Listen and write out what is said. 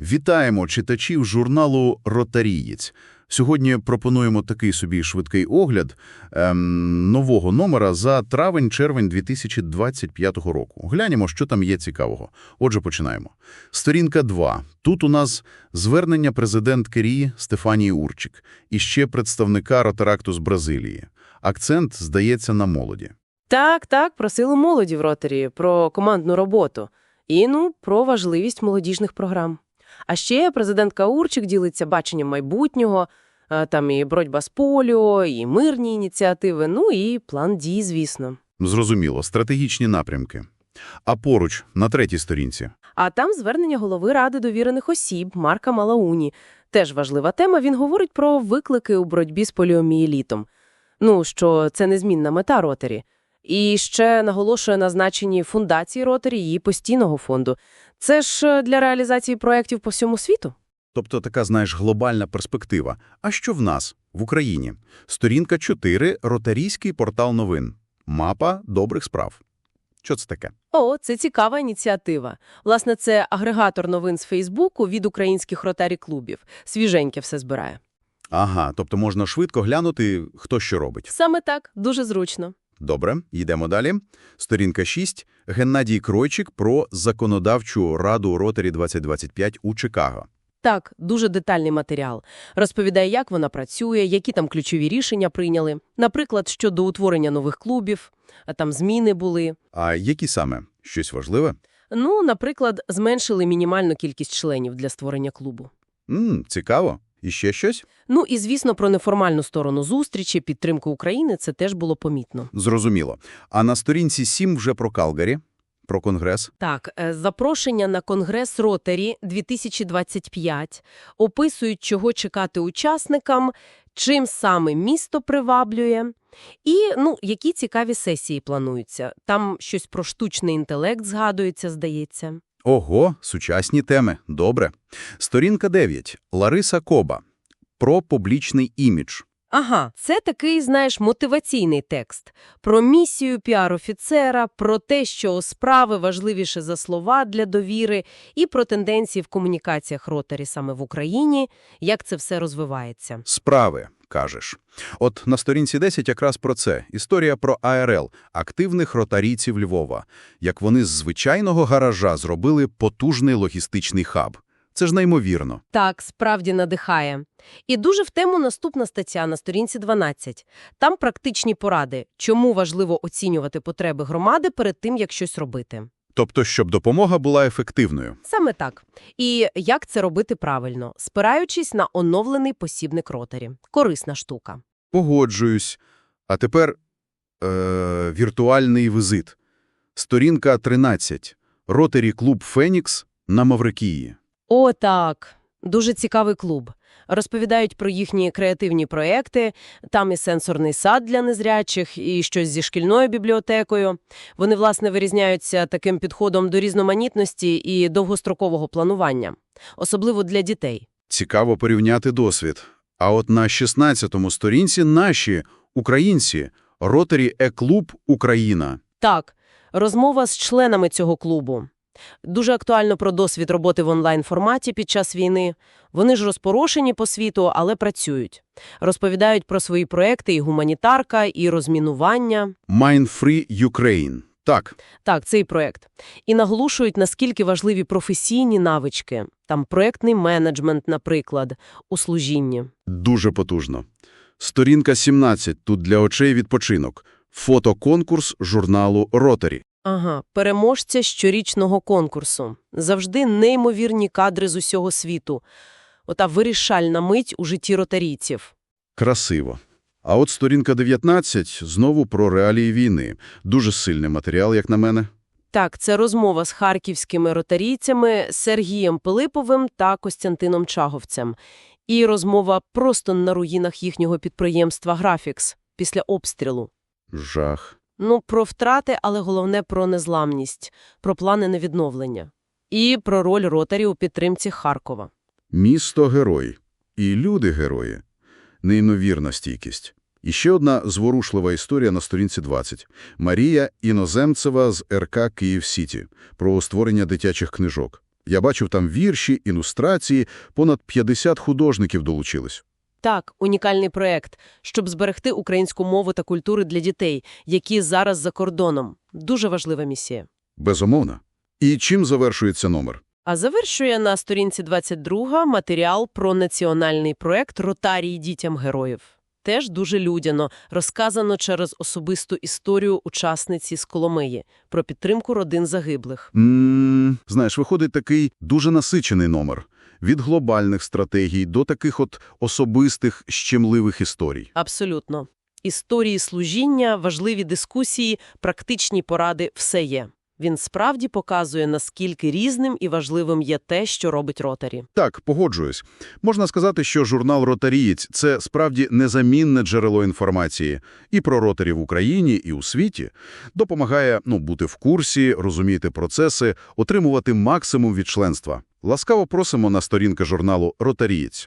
Вітаємо читачів журналу «Ротарієць». Сьогодні пропонуємо такий собі швидкий огляд ем, нового номера за травень-червень 2025 року. Глянемо, що там є цікавого. Отже, починаємо. Сторінка 2. Тут у нас звернення президентки Рії Стефанії Урчик і ще представника Ротаракту з Бразилії. Акцент, здається, на молоді. Так, так, просили молоді в ротарі про командну роботу і, ну, про важливість молодіжних програм. А ще президентка Урчик ділиться баченням майбутнього, е, там і боротьба з поліо, і мирні ініціативи, ну і план дій, звісно. Зрозуміло, стратегічні напрямки. А поруч, на третій сторінці. А там звернення голови Ради довірених осіб Марка Малауні. Теж важлива тема, він говорить про виклики у боротьбі з поліомієлітом. Ну, що це незмінна мета ротарі. І ще наголошує на значенні фундації ротарі її постійного фонду. Це ж е, для реалізації проєктів по всьому світу. Тобто така, знаєш, глобальна перспектива. А що в нас, в Україні? Сторінка 4 – ротарійський портал новин. Мапа добрих справ. Що це таке? О, це цікава ініціатива. Власне, це агрегатор новин з Фейсбуку від українських ротарі-клубів. Свіженьке все збирає. Ага, тобто можна швидко глянути, хто що робить. Саме так, дуже зручно. Добре, йдемо далі. Сторінка 6. Геннадій Кройчик про законодавчу раду Ротарі 2025 у Чикаго. Так, дуже детальний матеріал. Розповідає, як вона працює, які там ключові рішення прийняли. Наприклад, щодо утворення нових клубів, а там зміни були. А які саме? Щось важливе? Ну, наприклад, зменшили мінімальну кількість членів для створення клубу. М, цікаво. І ще щось? Ну і, звісно, про неформальну сторону зустрічі, підтримку України – це теж було помітно. Зрозуміло. А на сторінці 7 вже про Калгарі, про Конгрес. Так, е, запрошення на Конгрес Ротарі 2025 описують, чого чекати учасникам, чим саме місто приваблює, і, ну, які цікаві сесії плануються. Там щось про штучний інтелект згадується, здається. Ого, сучасні теми. Добре. Сторінка 9. Лариса Коба. Про публічний імідж. Ага, це такий, знаєш, мотиваційний текст. Про місію піар-офіцера, про те, що справи важливіше за слова для довіри, і про тенденції в комунікаціях ротарі саме в Україні, як це все розвивається. Справи, кажеш. От на сторінці 10 якраз про це. Історія про АРЛ, активних ротарійців Львова. Як вони з звичайного гаража зробили потужний логістичний хаб. Це ж неймовірно. Так, справді надихає. І дуже в тему наступна стаття на сторінці 12. Там практичні поради, чому важливо оцінювати потреби громади перед тим, як щось робити. Тобто, щоб допомога була ефективною. Саме так. І як це робити правильно, спираючись на оновлений посібник ротарі. Корисна штука. Погоджуюсь. А тепер е, віртуальний візит. Сторінка 13. Ротарі клуб «Фенікс» на Маврикії. О, так. Дуже цікавий клуб. Розповідають про їхні креативні проекти, там і сенсорний сад для незрячих, і щось зі шкільною бібліотекою. Вони, власне, вирізняються таким підходом до різноманітності і довгострокового планування, особливо для дітей. Цікаво порівняти досвід. А от на 16-му сторінці наші, українці, Ротарі Е-клуб Україна. Так, розмова з членами цього клубу. Дуже актуально про досвід роботи в онлайн-форматі під час війни. Вони ж розпорошені по світу, але працюють. Розповідають про свої проекти і гуманітарка, і розмінування. Mind Free Ukraine. Так, Так, цей проект. І наголошують, наскільки важливі професійні навички. Там проектний менеджмент, наприклад, у служінні. дуже потужно. Сторінка 17. Тут для очей відпочинок. Фотоконкурс журналу Ротарі. Ага, переможця щорічного конкурсу. Завжди неймовірні кадри з усього світу. Ота вирішальна мить у житті ротарійців. Красиво. А от сторінка 19 знову про реалії війни. Дуже сильний матеріал, як на мене. Так, це розмова з харківськими ротарійцями Сергієм Пилиповим та Костянтином Чаговцем. І розмова просто на руїнах їхнього підприємства «Графікс» після обстрілу. Жах. Ну, про втрати, але головне про незламність, про плани на відновлення. І про роль ротарі у підтримці Харкова. Місто-герой. І люди-герої. Неймовірна стійкість. І ще одна зворушлива історія на сторінці 20. Марія Іноземцева з РК Київ-Сіті про створення дитячих книжок. Я бачив там вірші, ілюстрації, понад 50 художників долучились. Так, унікальний проект, щоб зберегти українську мову та культуру для дітей, які зараз за кордоном. Дуже важлива місія. Безумовно. І чим завершується номер? А завершує на сторінці 22 матеріал про національний проект «Ротарії дітям героїв». Теж дуже людяно, розказано через особисту історію учасниці з Коломиї про підтримку родин загиблих. М знаєш, виходить такий дуже насичений номер. Від глобальних стратегій до таких от особистих, щемливих історій. Абсолютно. Історії служіння, важливі дискусії, практичні поради – все є. Він справді показує, наскільки різним і важливим є те, що робить Ротарі. Так, погоджуюсь. Можна сказати, що журнал «Ротарієць» – це справді незамінне джерело інформації і про ротарі в Україні, і у світі. Допомагає ну, бути в курсі, розуміти процеси, отримувати максимум від членства. Ласкаво просимо на сторінки журналу «Ротарієць».